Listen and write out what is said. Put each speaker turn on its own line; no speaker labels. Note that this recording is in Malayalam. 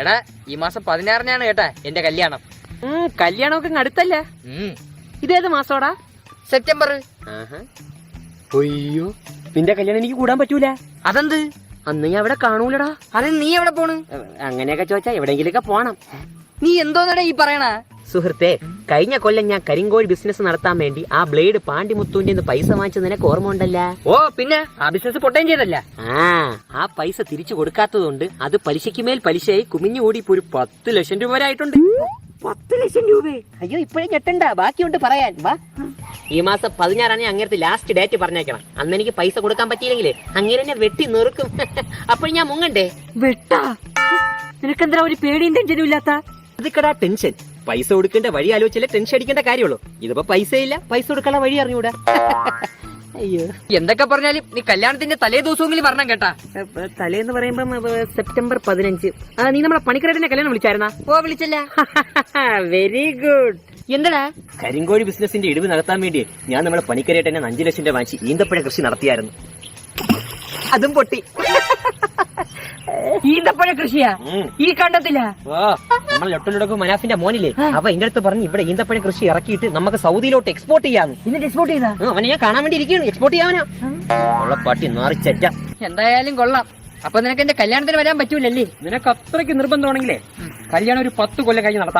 എടാ ഈ മാസം പതിനാറിനാണ് കേട്ടാ എന്റെ കല്യാണം.
കല്യാണമൊക്കെ അടുത്തല്ലേ. ഇതേത് മാസോടാ?
സെപ്റ്റംബർ.
അയ്യോ നിന്റെ കല്യാണം എനിക്ക് കൂടാൻ പറ്റൂല.
അതെന്ത്?
അന്ന് ഞാൻ അവിടെ കാണൂലടാ.
അതെ നീ എവിടെ പോണ്?
അങ്ങനെയൊക്കെ ചോദിച്ചാ എവിടെയെങ്കിലൊക്കെ പോണം.
നീ എന്തോന്നടാ ഈ പറയണ?
സുഹൃത്തെ കഴിഞ്ഞ കൊല്ലം ഞാൻ കരിങ്കോഴി ബിസിനസ് നടത്താൻ വേണ്ടി ആ ബ്ലേഡ് പാണ്ടിമുത്തുവിന്റെ പൈസ വാങ്ങിച്ചത് നിനക്ക് ഓർമ്മ ഉണ്ടല്ല
ഓ പിന്നെ ആ ബിസിനസ് പൊട്ടേം ചെയ്തല്ല.
ആ ആ പൈസ തിരിച്ചു കൊടുക്കാത്തതുകൊണ്ട് അത് പലിശയ്ക്ക് മേൽ പലിശയായി കുമിഞ്ഞുകൂടി ഇപ്പൊ ഒരു പത്ത് ലക്ഷം രൂപ വരെ ആയിട്ടുണ്ട്. പത്ത് ലക്ഷം രൂപ? അയ്യോ ഇപ്പോഴും ഞെട്ടണ്ട. ബാക്കിയുണ്ട് പറയാൻ. വാ. ഈ മാസം പതിനാറാണ് ഞാൻ അങ്ങനത്തെ ലാസ്റ്റ് ഡേറ്റ് പറഞ്ഞേക്കണം. അന്ന് എനിക്ക് പൈസ കൊടുക്കാൻ പറ്റിയില്ലെങ്കിലേ അങ്ങനെ എന്നെ വെട്ടി നെറുക്കും. അപ്പോൾ ഞാൻ മുങ്ങണ്ടേ? വെട്ടാ? നിനക്കെന്താ ഒരു പേടിയും ടെൻഷനും ഇല്ലാത്ത? അതിക്കടാ ടെൻഷൻ. പൈസ കൊടുക്കേണ്ട വഴി ആലോചിച്ചാലേ ടെൻഷൻ അടിക്കേണ്ട കാര്യമുള്ളൂ. ഇതിപ്പോ പൈസ ഇല്ല പൈസ കൊടുക്കാനുള്ള വഴി അറിഞ്ഞൂടാ. അയ്യോ.
എന്തൊക്കെ പറഞ്ഞാലും നീ കല്യാണത്തിന്റെ തലേ ദിവസമെങ്കിലും വരണം കേട്ടാ.
തലേന്ന് പറയുമ്പം സെപ്റ്റംബർ പതിനഞ്ച്. ആ നീ നമ്മളെ പണിക്കരട്ടിനെ കല്യാണം വിളിച്ചായിരുന്നാ?
ഓ വിളിച്ചല്ല.
വെരി ഗുഡ്
എന്തടാ?
കരിങ്കോഴി ബിസിനസിന്റെ ഇടിവ് നടത്താൻ വേണ്ടി ഞാൻ നമ്മളെ പണിക്കരേട്ടനെ അഞ്ചു ലക്ഷം രൂപ വാങ്ങിച്ച് ഈന്തപ്പഴ കൃഷി നടത്തിയായിരുന്നു. അതും പൊട്ടി.
ഈന്തപ്പഴ കൃഷിയാ? ഈ കണ്ടത്തില്ല
നമ്മൾ ലൊട്ടലുടക്ക് മനാഫിന്റെ മോനില്ലേ. അവ എന്റെ അടുത്ത് പറഞ്ഞു ഇവിടെ ഈന്തപ്പഴ കൃഷി ഇറക്കിയിട്ട് നമുക്ക് സൗദിയിലോട്ട് എക്സ്പോർട്ട് ചെയ്യാന്ന്.
എന്നിട്ട് എക്സ്പോർട്ട് ചെയ്താ?
അവനെ ഞാൻ കാണാൻ വേണ്ടി ഇരിക്കുകയാണ് എക്സ്പോർട്ട് ചെയ്യാനാ ഉള്ള പട്ടി നാറിച്ചറ്റ
എന്തായാലും കൊള്ളാം. അപ്പൊ നിനക്ക് എന്റെ കല്യാണത്തിന് വരാൻ പറ്റൂലല്ലേ?
നിനക്ക് അത്രയ്ക്ക് നിർബന്ധമാണെങ്കിലേ കല്യാണം ഒരു പത്ത് കൊല്ലം കഴിഞ്ഞ് നടത്താം.